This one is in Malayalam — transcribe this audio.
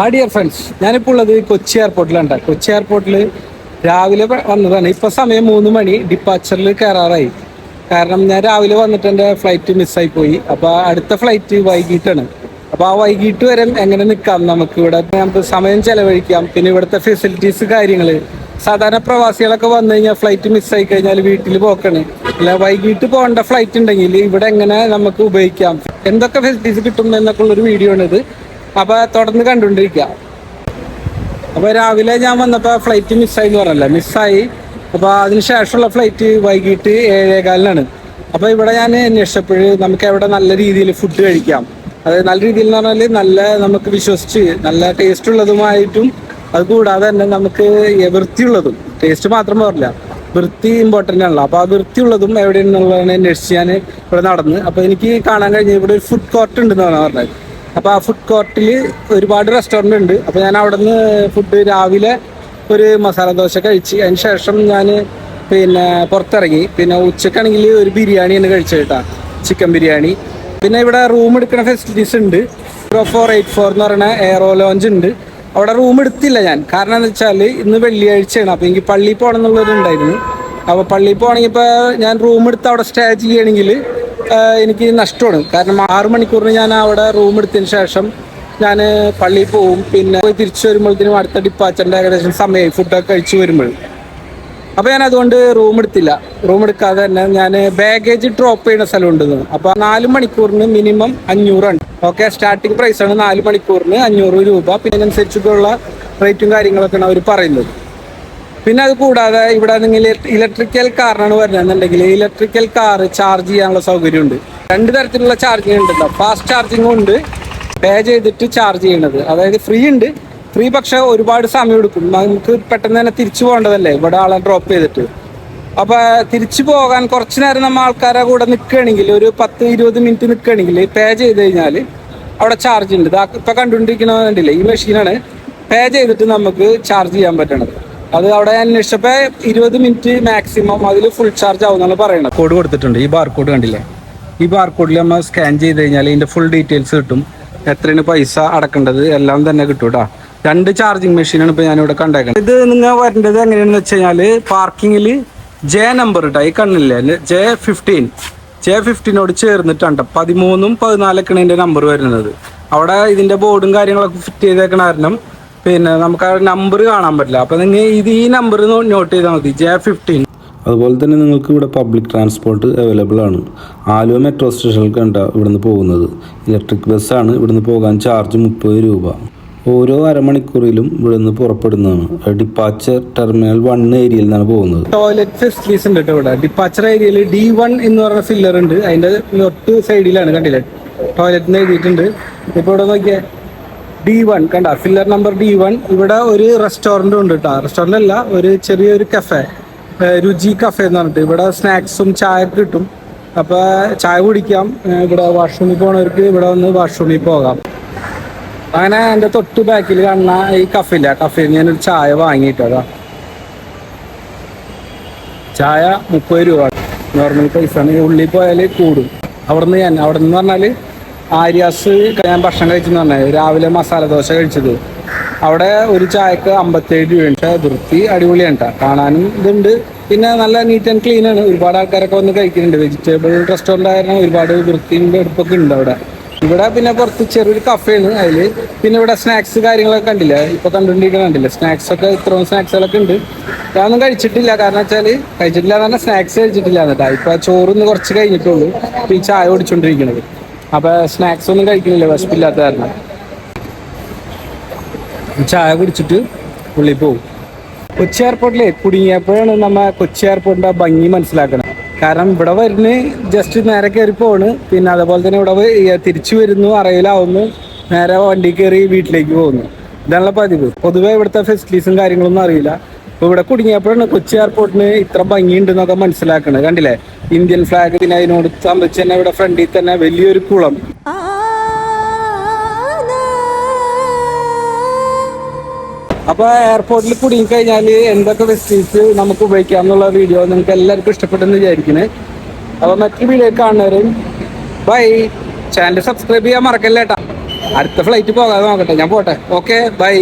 ആ ഡിയർ ഫ്രണ്ട്സ് ഞാനിപ്പോൾ ഉള്ളത് കൊച്ചി എയർപോർട്ടിലാണ് കൊച്ചി എയർപോർട്ടിൽ രാവിലെ വന്നതാണ്. ഇപ്പോൾ സമയം മൂന്ന് മണി. ഡിപ്പാച്ചറിൽ കയറാറായി കാരണം ഞാൻ രാവിലെ വന്നിട്ട് എന്റെ ഫ്ലൈറ്റ് മിസ്സായി പോയി. അപ്പോൾ അടുത്ത ഫ്ലൈറ്റ് വൈകിട്ടാണ്. അപ്പോൾ ആ വൈകിട്ട് വരെ എങ്ങനെ നിൽക്കാം നമുക്ക് ഇവിടെ? നമുക്ക് സമയം ചിലവഴിക്കാം. പിന്നെ ഇവിടുത്തെ ഫെസിലിറ്റീസ് കാര്യങ്ങൾ സാധാരണ പ്രവാസികളൊക്കെ വന്നു കഴിഞ്ഞാൽ ഫ്ലൈറ്റ് മിസ്സായി കഴിഞ്ഞാൽ വീട്ടിൽ പോക്കാണ്. അല്ല വൈകിട്ട് പോകേണ്ട ഫ്ലൈറ്റ് ഉണ്ടെങ്കിൽ ഇവിടെ എങ്ങനെ നമുക്ക് ഉപയോഗിക്കാം? എന്തൊക്കെ ഫെസിലിറ്റീസ് കിട്ടും എന്നൊക്കെ ഉള്ളൊരു വീഡിയോ ആണിത്. അപ്പൊ തുടർന്ന് കണ്ടുകൊണ്ടിരിക്കുക. അപ്പൊ രാവിലെ ഞാൻ വന്നപ്പോ ഫ്ലൈറ്റ് മിസ്സായി എന്ന് പറഞ്ഞല്ലേ. മിസ്സായി അപ്പൊ അതിന് ശേഷമുള്ള ഫ്ലൈറ്റ് വൈകിട്ട് ഏഴേകാലിനാണ്. അപ്പൊ ഇവിടെ ഞാൻ അന്വേഷിച്ചപ്പോൾ നമുക്ക് എവിടെ നല്ല രീതിയിൽ ഫുഡ് കഴിക്കാം. അതായത് നല്ല രീതിയിൽ എന്ന് പറഞ്ഞാൽ നല്ല നമുക്ക് വിശ്വസിച്ച് നല്ല ടേസ്റ്റ് ഉള്ളതുമായിട്ടും അത് കൂടാതെ തന്നെ നമുക്ക് വൃത്തിയുള്ളതും. ടേസ്റ്റ് മാത്രം പോരില്ല. വൃത്തി ഇമ്പോർട്ടന്റ് ആണല്ലോ. അപ്പോൾ ആ വൃത്തിയുള്ളതും എവിടെയെന്നുള്ളതാണ് അന്വേഷിച്ച് ഞാൻ ഇവിടെ നടന്ന്. അപ്പോൾ എനിക്ക് കാണാൻ കഴിഞ്ഞ ഇവിടെ ഒരു ഫുഡ് കോർട്ട് ഉണ്ടെന്നാണ് പറഞ്ഞത്. അപ്പോൾ ആ ഫുഡ് കോർട്ടിൽ ഒരുപാട് റെസ്റ്റോറന്റ് ഉണ്ട്. അപ്പോൾ ഞാൻ അവിടെ നിന്ന് ഫുഡ് രാവിലെ ഒരു മസാല ദോശ കഴിച്ച് അതിന് ശേഷം ഞാൻ പിന്നെ പുറത്തിറങ്ങി. പിന്നെ ഉച്ചക്കാണെങ്കിൽ ഒരു ബിരിയാണി ബിരിയാണിയാണ് കഴിച്ചത് കേട്ടോ ചിക്കൻ ബിരിയാണി. പിന്നെ ഇവിടെ റൂം എടുക്കുന്ന ഫെസിലിറ്റീസ് ഉണ്ട്. സീറോ ഫോർ എയ്റ്റ് ഫോർ എന്ന് പറയുന്ന എയറോ ലോഞ്ച് ഉണ്ട്. അവിടെ റൂം എടുത്തില്ല ഞാൻ. കാരണം എന്താ വെച്ചാൽ ഇന്ന് വെള്ളിയാഴ്ചയാണ്. അപ്പോൾ എനിക്ക് പള്ളിയിൽ പോകണം എന്നുള്ളതുണ്ടായിരുന്നു അപ്പോൾ പള്ളിയിൽ പോകണമെങ്കിൽ ഇപ്പോൾ ഞാൻ റൂം എടുത്ത് അവിടെ സ്റ്റേ ചെയ്യണമെങ്കിൽ എനിക്ക് നഷ്ടമാണ്. കാരണം ആറ് മണിക്കൂറിന് ഞാൻ അവിടെ റൂം എടുത്തതിന് ശേഷം ഞാൻ പള്ളിയിൽ പോവും. പിന്നെ തിരിച്ചു വരുമ്പോഴത്തേനും അടുത്ത ഡിപ്പാച്ചറിന്റെ ഏകദേശം സമയം ഫുഡൊക്കെ കഴിച്ചു വരുമ്പോൾ അപ്പോൾ ഞാൻ അതുകൊണ്ട് റൂം എടുത്തില്ല. റൂം എടുക്കാതെ തന്നെ ഞാൻ ബാഗേജ് ഡ്രോപ്പ് ചെയ്യുന്ന സ്ഥലമുണ്ട് അപ്പോൾ നാല് മണിക്കൂറിന് മിനിമം അഞ്ഞൂറാണ്. ഓക്കെ സ്റ്റാർട്ടിംഗ് പ്രൈസ് ആണ് നാല് മണിക്കൂറിന് അഞ്ഞൂറ് രൂപ. പിന്നെ അതിനനുസരിച്ചിട്ടുള്ള റേറ്റും കാര്യങ്ങളൊക്കെയാണ് അവർ പറയുന്നത്. പിന്നെ അത് കൂടാതെ ഇവിടെ നിങ്ങൾ ഇലക്ട്രിക്കൽ കാറിനാണ് വരുന്നതെന്നുണ്ടെങ്കിൽ ഇലക്ട്രിക്കൽ കാർ ചാർജ് ചെയ്യാനുള്ള സൗകര്യമുണ്ട്. രണ്ട് തരത്തിലുള്ള ചാർജിങ് ഉണ്ടല്ലോ. ഫാസ്റ്റ് ചാർജിങ്ങും ഉണ്ട്. പേ ചെയ്തിട്ട് ചാർജ് ചെയ്യണത്. അതായത് ഫ്രീ ഉണ്ട്. ഫ്രീ പക്ഷേ ഒരുപാട് സമയം എടുക്കും. നമുക്ക് പെട്ടെന്ന് തന്നെ തിരിച്ചു പോകേണ്ടതല്ലേ? ഇവിടെ ആളെ ഡ്രോപ്പ് ചെയ്തിട്ട്. അപ്പൊ തിരിച്ചു പോകാൻ കുറച്ച് നേരം നമ്മൾ ആൾക്കാരെ കൂടെ നിൽക്കുകയാണെങ്കിൽ ഒരു പത്ത് ഇരുപത് മിനിറ്റ് നിൽക്കുകയാണെങ്കിൽ പേ ചെയ്ത് കഴിഞ്ഞാൽ അവിടെ ചാർജ് ഉണ്ട്. ഇപ്പൊ കണ്ടുകൊണ്ടിരിക്കുന്ന കണ്ടില്ലേ? ഈ മെഷീനാണ് പേ ചെയ്തിട്ട് നമുക്ക് ചാർജ് ചെയ്യാൻ പറ്റണത്. അത് അവിടെ അന്വേഷിച്ചപ്പോ ഇരുപത് മിനിറ്റ് മാക്സിമം അതിൽ ഫുൾ ചാർജ് ആവുന്നാണ് പറയുന്നത് കോഡ് കൊടുത്തിട്ടുണ്ട്. ഈ ബാർ കോഡ് കണ്ടില്ലേ? ഈ ബാർ കോഡിൽ നമ്മൾ സ്കാൻ ചെയ്ത് കഴിഞ്ഞാൽ ഇതിന്റെ ഫുൾ ഡീറ്റെയിൽസ് കിട്ടും. എത്രയാണ് പൈസ അടക്കേണ്ടത്? എല്ലാം തന്നെ കിട്ടും കേട്ടോ രണ്ട് ചാർജിങ് മെഷീനാണ് ഇപ്പൊ ഞാനിവിടെ കണ്ടേക്കുന്നത് ഇത് നിങ്ങൾ വരേണ്ടത് എങ്ങനെയാണെന്ന് വെച്ച് കഴിഞ്ഞാൽ പാർക്കിങ്ങിൽ ജെ നമ്പർ ഇട്ടാ ഈ കണ്ണില്ലേ? ജെ ഫിഫ്റ്റീൻ ജെ ഫിഫ്റ്റീനോട് ചേർന്നിട്ടുണ്ട് പതിമൂന്നും പതിനാലൊക്കെയാണ് ഇതിന്റെ നമ്പർ വരുന്നത്. അവിടെ ഇതിന്റെ ബോർഡും കാര്യങ്ങളൊക്കെ ഫിറ്റ് ചെയ്തേക്കണ കാരണം പിന്നെ നമുക്ക് ആ നമ്പർ കാണാൻ പറ്റില്ല. അപ്പൊ നിങ്ങൾ ഇത് ഈ നമ്പർ നോട്ട് ചെയ്താൽ മതി. ജെ ഫിഫ്റ്റീൻ അതുപോലെ തന്നെ നിങ്ങൾക്ക് ഇവിടെ പബ്ലിക് ട്രാൻസ്പോർട്ട് അവൈലബിൾ ആണ്. ആലുവ മെട്രോ സ്റ്റേഷനിൽ കണ്ട ഇവിടുന്ന് പോകുന്നത്. ഇലക്ട്രിക് ബസ്സാണ് ഇവിടുന്ന് പോകാൻ ചാർജ് മുപ്പത് രൂപ. ഓരോ അരമണിക്കൂറിലും ഇവിടുന്ന് പുറപ്പെടുന്നതാണ്. ഡിപ്പാച്ചർ ടെർമിനൽ വൺ ഏരിയയിൽ നിന്നാണ് പോകുന്നത്. ടോയ്ലറ്റ് ഫെസിലിറ്റീസ് ഉണ്ട് കേട്ടോ ഇവിടെ. ഡിപ്പാച്ചർ ഏരിയയിൽ ഡി വൺ എന്ന് പറഞ്ഞ ഫില്ലർ ഉണ്ട്. അതിന്റെ തൊട്ട് സൈഡിലാണ് കണ്ടില്ല? ടോയ്ലറ്റിന് എഴുതിയിട്ടുണ്ട്. ഇപ്പൊ ഇവിടെ നോക്കിയേ. ഡി വൺ കണ്ട? ഫില്ലർ നമ്പർ ഡി വൺ ഇവിടെ ഒരു റെസ്റ്റോറന്റ് ഉണ്ട് കേട്ടോ റെസ്റ്റോറന്റ് അല്ല ഒരു ചെറിയൊരു കഫേ രുചി കഫേ എന്ന് പറഞ്ഞിട്ട്. ഇവിടെ സ്നാക്സും ചായ കിട്ടും. അപ്പോൾ ചായ കുടിക്കാം. ഇവിടെ വാഷ്റൂമിൽ പോണവർക്ക് ഇവിടെ വന്ന് വാഷ്റൂമിൽ പോകാം. അങ്ങനെ എന്റെ തൊട്ട് ബാക്കിൽ കാണുന്ന ഈ കഫയില്ല കഫയിൽ ഞാനൊരു ചായ വാങ്ങിയിട്ടതാ ചായ മുപ്പത് രൂപ. നോർമൽ പൈസ ആണ്. ഉള്ളിൽ പോയാൽ കൂടും. അവിടെ നിന്ന് ഞാൻ അവിടെ നിന്ന് പറഞ്ഞാൽ ആര്യാസ് ഞാൻ ഭക്ഷണം കഴിച്ചെന്ന് പറഞ്ഞത് രാവിലെ മസാല ദോശ കഴിച്ചത്. അവിടെ ഒരു ചായക്ക് അമ്പത്തേഴ് രൂപയുണ്ട് വൃത്തി അടിപൊളിയാണ് കേട്ടോ കാണാനും ഇതുണ്ട്. പിന്നെ നല്ല നീറ്റ് ആൻഡ് ക്ലീൻ ആണ്. ഒരുപാട് ആൾക്കാരൊക്കെ വന്ന് കഴിക്കുന്നുണ്ട്. വെജിറ്റബിൾ റെസ്റ്റോറന്റ് ആയിരുന്നു ഒരുപാട് വൃത്തിയും എടുപ്പൊക്കെ ഉണ്ട് അവിടെ. ഇവിടെ പിന്നെ കുറച്ച് ചെറിയൊരു കഫേയാണ് അതിൽ പിന്നെ ഇവിടെ സ്നാക്സ് കാര്യങ്ങളൊക്കെ കണ്ടില്ല? ഇപ്പൊ കണ്ടുകൊണ്ടിരിക്കുന്ന കണ്ടില്ല? സ്നാക്സ് ഒക്കെ ഇത്രയും സ്നാക്സുകളൊക്കെ ഉണ്ട്. ഞാനൊന്നും കഴിച്ചിട്ടില്ല. കാരണം വെച്ചാൽ കഴിച്ചിട്ടില്ല എന്ന് പറഞ്ഞാൽ സ്നാക്സ് കഴിച്ചിട്ടില്ല എന്നിട്ടാ ഇപ്പോൾ ചോറൊന്ന് കുറച്ച് കഴിഞ്ഞിട്ടുള്ളൂ. ഈ ചായ കുടിച്ചോണ്ടിരിക്കണത്. അപ്പൊ സ്നാക്സ് ഒന്നും കഴിക്കുന്നില്ല വിശപ്പില്ലാത്ത കാരണം. ചായ കുടിച്ചിട്ട് പുള്ളി പോവും. കൊച്ചി എയർപോർട്ടിലെ കുടുങ്ങിയപ്പോഴാണ് നമ്മ കൊച്ചി എയർപോർട്ടിന്റെ ഭംഗി മനസ്സിലാക്കണം. കാരണം ഇവിടെ വരുന്ന ജസ്റ്റ് നേരെ കയറി പോവാണ്. പിന്നെ അതുപോലെ തന്നെ ഇവിടെ തിരിച്ചു വരുന്നു അറിയിലാവുന്നു നേരെ വണ്ടി കയറി വീട്ടിലേക്ക് പോകുന്നു. ഇതാണുള്ള പതിവ്. പൊതുവെ ഇവിടുത്തെ ഫെസിലിറ്റീസും കാര്യങ്ങളൊന്നും അറിയില്ല. അപ്പൊ ഇവിടെ കുടുങ്ങിയപ്പോഴാണ് കൊച്ചി എയർപോർട്ടിന് ഇത്ര ഭംഗിയുണ്ട് എന്നൊക്കെ മനസ്സിലാക്കണത്. കണ്ടില്ലേ? ഇന്ത്യൻ ഫ്ലാഗ് പിന്നെ അതിനോട് സംബന്ധിച്ച് തന്നെ ഇവിടെ ഫ്രണ്ടിൽ തന്നെ വലിയൊരു കുളം. അപ്പൊ എയർപോർട്ടിൽ കുടുങ്ങിക്കഴിഞ്ഞാൽ എന്തൊക്കെ ഫെസിലിറ്റീസ് നമുക്ക് ഉപയോഗിക്കാം എന്നുള്ള വീഡിയോ നിങ്ങൾക്ക് എല്ലാവർക്കും ഇഷ്ടപ്പെട്ടെന്ന് വിചാരിക്കുന്നത് അപ്പൊ മറ്റൊരു വീഡിയോ കാണുന്നവരും ബൈ ചാനൽ സബ്സ്ക്രൈബ് ചെയ്യാൻ മറക്കല്ലേട്ടാ അടുത്ത ഫ്ലൈറ്റ് പോകാതെ നോക്കട്ടെ. ഞാൻ പോട്ടെ. Okay bye